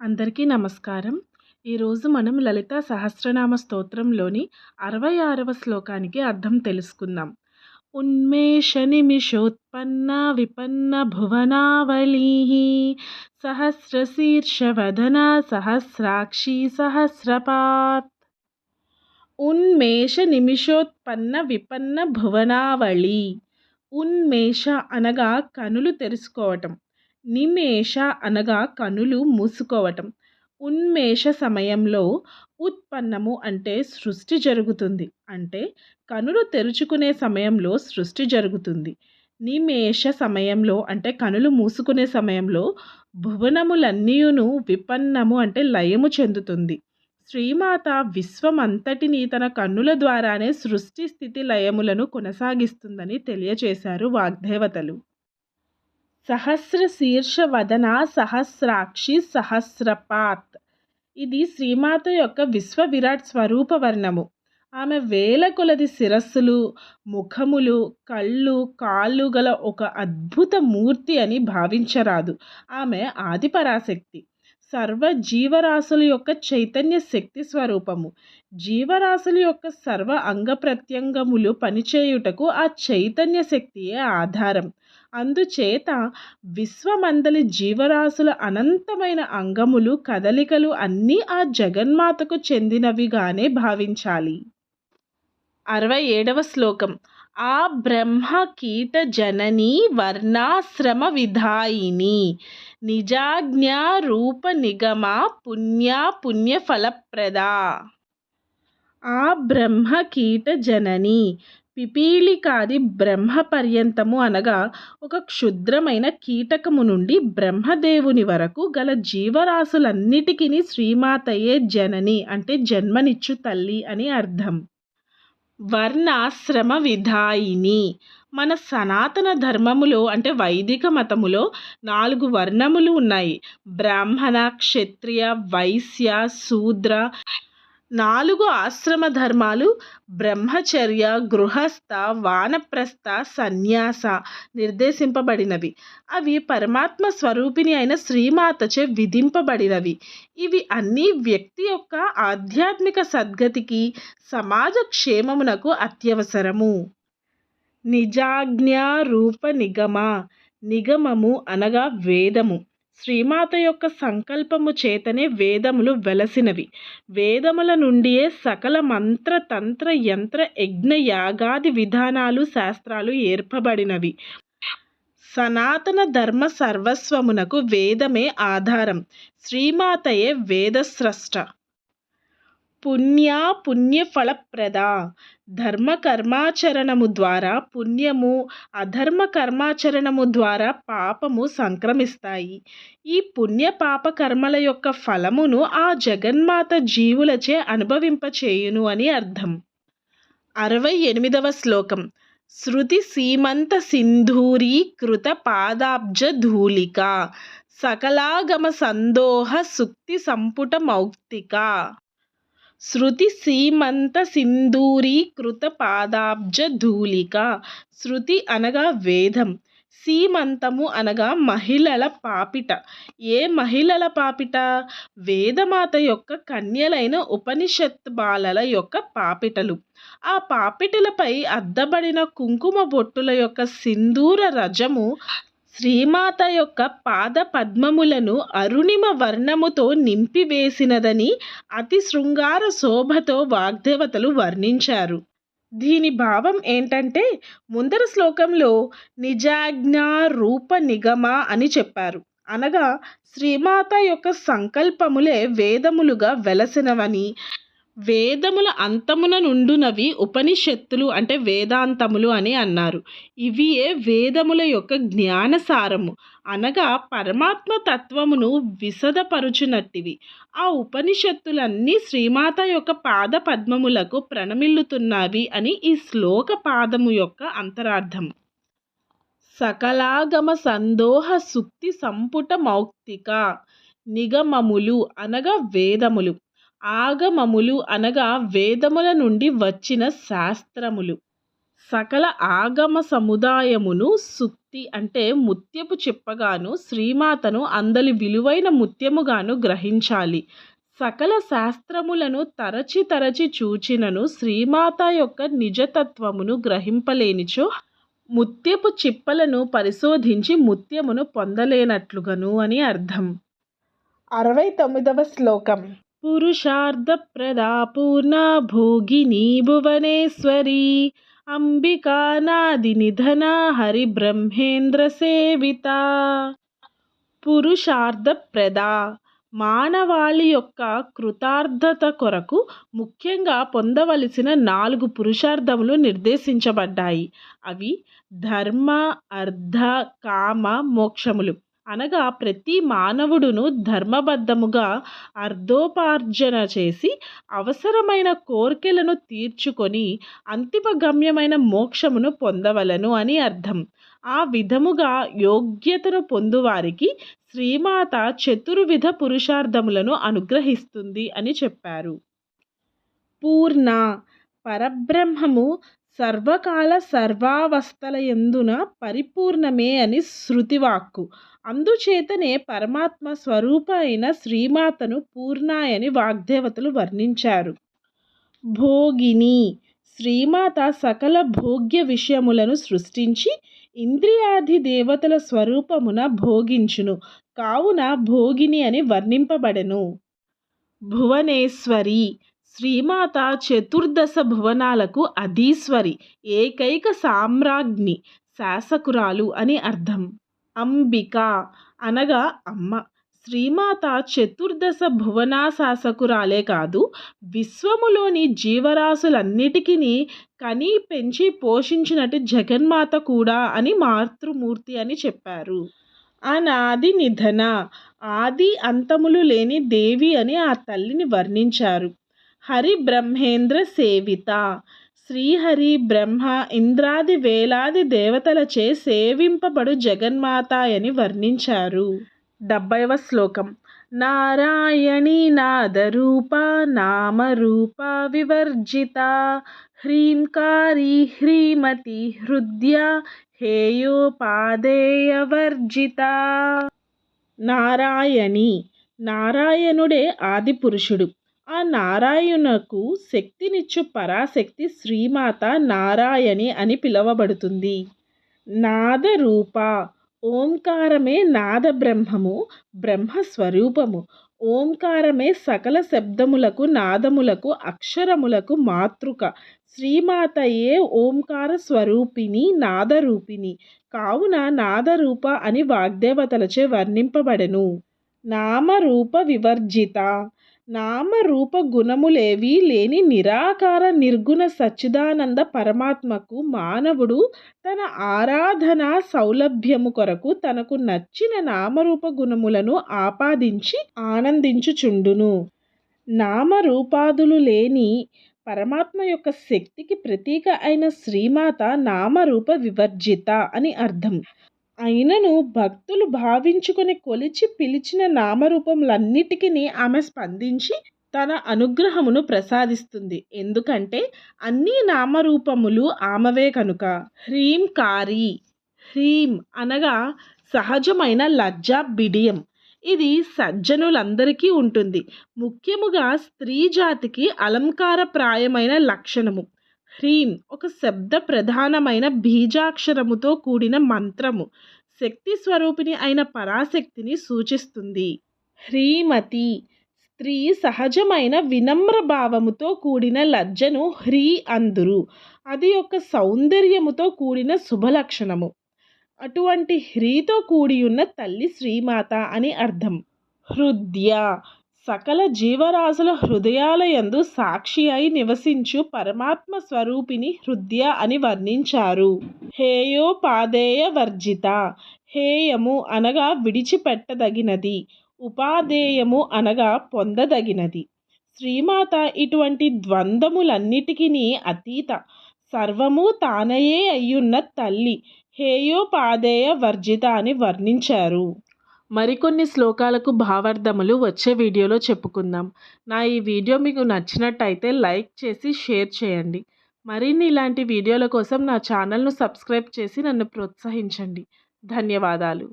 అందరికీ నమస్కారం. ఈరోజు మనం లలిత సహస్రనామ స్తోత్రంలోని అరవై ఆరవ శ్లోకానికి అర్థం తెలుసుకుందాం. ఉన్మేష నిమిషోత్పన్న విపన్న భువనావళీ సహస్రశీర్షవదన సహస్రాక్షి సహస్రపాత్. ఉన్మేష నిమిషోత్పన్న విపన్న భువనావళి. ఉన్మేష అనగా కనులు తెరుచుకోవటం. నిమేష అనగా కనులు మూసుకోవటం. ఉన్మేష సమయంలో ఉత్పన్నము అంటే సృష్టి జరుగుతుంది. అంటే కనులు తెరుచుకునే సమయంలో సృష్టి జరుగుతుంది. నిమేష సమయంలో అంటే కనులు మూసుకునే సమయంలో భువనములన్నీయును విపన్నము అంటే లయము చెందుతుంది. శ్రీమాత విశ్వమంతటిని తన కన్నుల ద్వారానే సృష్టి స్థితి లయములను కొనసాగిస్తుందని తెలియచేశారు వాగ్దేవతలు. సహస్ర శీర్ష వదన సహస్రాక్షి సహస్రపాత్. ఇది శ్రీమాత యొక్క విశ్వ విరాట్ స్వరూప వర్ణము. ఆమె వేల కొలది శిరస్సులు ముఖములు కళ్ళు కాళ్ళు గల ఒక అద్భుత మూర్తి అని భావించరాదు. ఆమె ఆదిపరాశక్తి. సర్వ జీవరాశుల యొక్క చైతన్య శక్తి స్వరూపము. జీవరాశుల యొక్క సర్వ అంగ ప్రత్యంగములు పనిచేయుటకు ఆ చైతన్య శక్తియే ఆధారం. అందుచేత విశ్వమందలి జీవరాశుల అనంతమైన అంగములు కదలికలు అన్నీ ఆ జగన్మాతకు చెందినవిగానే భావించాలి. అరవై ఏడవ శ్లోకం. ఆ బ్రహ్మ కీట జనని వర్ణాశ్రమ విధాయిని. నిజాజ్ఞా రూప నిగమ పుణ్య పుణ్యఫలప్రద. ఆ బ్రహ్మ కీట జనని పిపీలికాది బ్రహ్మ పర్యంతము అనగా ఒక క్షుద్రమైన కీటకము నుండి బ్రహ్మదేవుని వరకు గల జీవరాశులన్నిటికీ శ్రీమాతయే జనని అంటే జన్మనిచ్చు తల్లి అని అర్థం. వర్ణాశ్రమ విధాయిని. మన సనాతన ధర్మములో అంటే వైదిక మతములో నాలుగు వర్ణములు ఉన్నాయి. బ్రాహ్మణ క్షత్రియ వైశ్య శూద్ర నాలుగు ఆశ్రమ ధర్మాలు బ్రహ్మచర్య గృహస్థ వానప్రస్థ సన్యాస నిర్దేశింపబడినవి. అవి పరమాత్మ స్వరూపిణి అయిన శ్రీమాతచే విధింపబడినవి. ఇవి అన్ని వ్యక్తి యొక్క ఆధ్యాత్మిక సద్గతికి సమాజ క్షేమమునకు అత్యవసరము. నిజాజ్ఞ రూప నిగమ నిగమము అనగా వేదము. శ్రీమాత యొక్క సంకల్పము చేతనే వేదములు వెలసినవి. వేదముల నుండియే సకల మంత్ర తంత్ర యంత్ర యజ్ఞ యాగాది విధానాలు శాస్త్రాలు ఏర్పబడినవి. సనాతన ధర్మ సర్వస్వమునకు వేదమే ఆధారం. శ్రీమాతయే వేదస్రష్ట. పుణ్య పుణ్యఫలప్రద. ధర్మ కర్మాచరణము ద్వారా పుణ్యము అధర్మ కర్మాచరణము ద్వారా పాపము సంక్రమిస్తాయి. ఈ పుణ్య పాప కర్మల యొక్క ఫలమును ఆ జగన్మాత జీవులచే అనుభవింపచేయును అని అర్థం. అరవై ఎనిమిదవ శ్లోకం. శృతి సీమంత సింధూరీకృత పాదాబ్జ ధూళిక. సకలాగమ సందోహ సుక్తి సంపుట మౌక్తిక. శృతి సీమంత సింధూరీకృత పాదాబ్జ ధూళిక. శృతి అనగా వేదం సీమంతము అనగా మహిళల పాపిట. ఏ మహిళల పాపిట? వేదమాత యొక్క కన్యలైన ఉపనిషత్ బాలల యొక్క పాపిటలు. ఆ పాపిటలపై అద్దబడిన కుంకుమ బొట్టుల యొక్క సింధూర రజము శ్రీమాత యొక్క పాద పద్మములను అరుణిమ వర్ణముతో నింపివేసినదని అతి శృంగార శోభతో వాగ్దేవతలు వర్ణించారు. దీని భావం ఏంటంటే ముందర శ్లోకంలో నిజాజ్ఞా రూప నిగమ అని చెప్పారు. అనగా శ్రీమాత యొక్క సంకల్పములే వేదములుగా వెలసినవని వేదముల అంతమున నుండునవి ఉపనిషత్తులు అంటే వేదాంతములు అని అన్నారు. ఇవియే వేదముల యొక్క జ్ఞానసారము. అనగా పరమాత్మ తత్వమును విశదపరుచునట్టివి. ఆ ఉపనిషత్తులన్నీ శ్రీమాత యొక్క పాద పద్మములకు ప్రణమిల్లుతున్నవి అని ఈ శ్లోక పాదము యొక్క అంతరార్థం సకలాగమ సందోహ సుక్తి సంపుట మౌక్తిక నిగమములు అనగా వేదములు. ఆగమములు అనగా వేదముల నుండి వచ్చిన శాస్త్రములు. సకల ఆగమ సముదాయమును సుత్తి అంటే ముత్యపు చెప్పగాను శ్రీమాతను అందలి విలువైన ముత్యముగాను గ్రహించాలి. సకల శాస్త్రములను తరచి తరచి చూచినను శ్రీమాత యొక్క నిజతత్వమును గ్రహింపలేనిచో ముత్యపు చిప్పలను పరిశోధించి ముత్యమును పొందలేనట్లుగను అని అర్థం. అరవై తొమ్మిదవ శ్లోకం. పురుషార్థప్రదా పూర్ణ భోగిని భువనేశ్వరి అంబికానాది నిధన హరి బ్రహ్మేంద్ర సేవిత పురుషార్థప్రద మానవాళి యొక్క కృతార్థత కొరకు ముఖ్యంగా పొందవలసిన నాలుగు పురుషార్థములు నిర్దేశించబడ్డాయి. అవి ధర్మ అర్థ కామ మోక్షములు. అనగా ప్రతి మానవుడును ధర్మబద్ధముగా అర్థోపార్జన చేసి అవసరమైన కోర్కెలను తీర్చుకొని అంతిమ గమ్యమైన మోక్షమును పొందవలను అని అర్థం. ఆ విధముగా యోగ్యతను పొందువారికి శ్రీమాత చతుర్విధ పురుషార్థములను అనుగ్రహిస్తుంది అని చెప్పారు. పూర్ణ పరబ్రహ్మము సర్వకాల సర్వావస్థల ఎందున పరిపూర్ణమే అని శృతివాక్కు. అందుచేతనే పరమాత్మ స్వరూప అయిన శ్రీమాతను పూర్ణాయని వాగ్దేవతలు వర్ణించారు. భోగిని శ్రీమాత సకల భోగ్య విషయములను సృష్టించి ఇంద్రియాది దేవతల స్వరూపమున భోగించును. కావున భోగిని అని వర్ణింపబడెను. భువనేశ్వరి శ్రీమాత చతుర్దశ భువనాలకు అధీశ్వరి ఏకైక సామ్రాజ్ఞి శాసకురాలు అని అర్థం. అంబిక అనగా అమ్మ. శ్రీమాత చతుర్దశ భువనా శాసకురాలే కాదు విశ్వములోని జీవరాశులన్నిటికీ కని పెంచి పోషించినట్టు జగన్మాత కూడా అని మాతృమూర్తి అని చెప్పారు. అనాది నిధన ఆది అంతములు లేని దేవి అని ఆ తల్లిని వర్ణించారు. హరి బ్రహ్మేంద్ర సేవిత శ్రీహరి బ్రహ్మ ఇంద్రాది వేలాది దేవతలచే సేవింపబడు జగన్మాతాయని వర్ణించారు. డెబ్బైవ శ్లోకం. నారాయణి నాదరూప నామరూప వివర్జిత. హ్రీంకారీ హ్రీమతి హృద్య హేయోపాదేయవర్జిత నారాయణి. నారాయణుడే ఆది పురుషుడు ఆ నారాయణకు శక్తినిచ్చు పరాశక్తి శ్రీమాత నారాయణి అని పిలువబడుతుంది. నాదరూప ఓంకారమే నాద బ్రహ్మము బ్రహ్మస్వరూపము. ఓంకారమే సకల శబ్దములకు నాదములకు అక్షరములకు మాతృక. శ్రీమాతయే ఓంకార స్వరూపిణి నాదరూపిణి. కావున నాదరూప అని వాగ్దేవతలచే వర్ణింపబడెను. నామరూప వివర్జిత. నామరూప గుణములేవీ లేని నిరాకార నిర్గుణ సచ్చిదానంద పరమాత్మకు మానవుడు తన ఆరాధన సౌలభ్యము కొరకు తనకు నచ్చిన నామరూప గుణములను ఆపాదించి ఆనందించుచుండును. నామరూపాదులు లేని పరమాత్మ యొక్క శక్తికి ప్రతీక అయిన శ్రీమాత నామరూప వివర్జిత అని అర్థం. అయినను భక్తులు భావించుకొని కొలిచి పిలిచిన నామరూపములన్నిటికీ ఆమె స్పందించి తన అనుగ్రహమును ప్రసాదిస్తుంది. ఎందుకంటే అన్ని నామరూపములు ఆమెవే కనుక. హ్రీం కారి. హ్రీం అనగా సహజమైన లజ్జా బిడియం. ఇది సజ్జనులందరికీ ఉంటుంది. ముఖ్యముగా స్త్రీ జాతికి అలంకారప్రాయమైన లక్షణము. హ్రీం ఒక శబ్ద ప్రధానమైన బీజాక్షరముతో కూడిన మంత్రము. శక్తి స్వరూపిణి అయిన పరాశక్తిని సూచిస్తుంది. హ్రీమతి స్త్రీ సహజమైన వినమ్ర భావముతో కూడిన లజ్జను హ్రీ అందురు. అది ఒక సౌందర్యముతో కూడిన శుభలక్షణము. అటువంటి హ్రీతో కూడి ఉన్న తల్లి శ్రీమాత అని అర్థం. హృద్య సకల జీవరాశుల హృదయాల యందు సాక్షి అయి నివసించు పరమాత్మ స్వరూపిణి హృదయ అని వర్ణించారు. హేయోపాదేయ వర్జిత. హేయము అనగా విడిచిపెట్టదగినది. ఉపాదేయము అనగా పొందదగినది. శ్రీమాత ఇటువంటి ద్వంద్వములన్నిటికీ అతీత. సర్వము తానయే అయ్యున్న తల్లి. హేయోపాదేయ వర్జిత అని వర్ణించారు. మరికొన్ని శ్లోకాలకు భావార్థములు వచ్చే వీడియోలో చెప్పుకుందాం. నా ఈ వీడియో మీకు నచ్చినట్టయితే లైక్ చేసి షేర్ చేయండి. మరిన్ని ఇలాంటి వీడియోల కోసం నా ఛానల్ను సబ్స్క్రైబ్ చేసి నన్ను ప్రోత్సహించండి. ధన్యవాదాలు.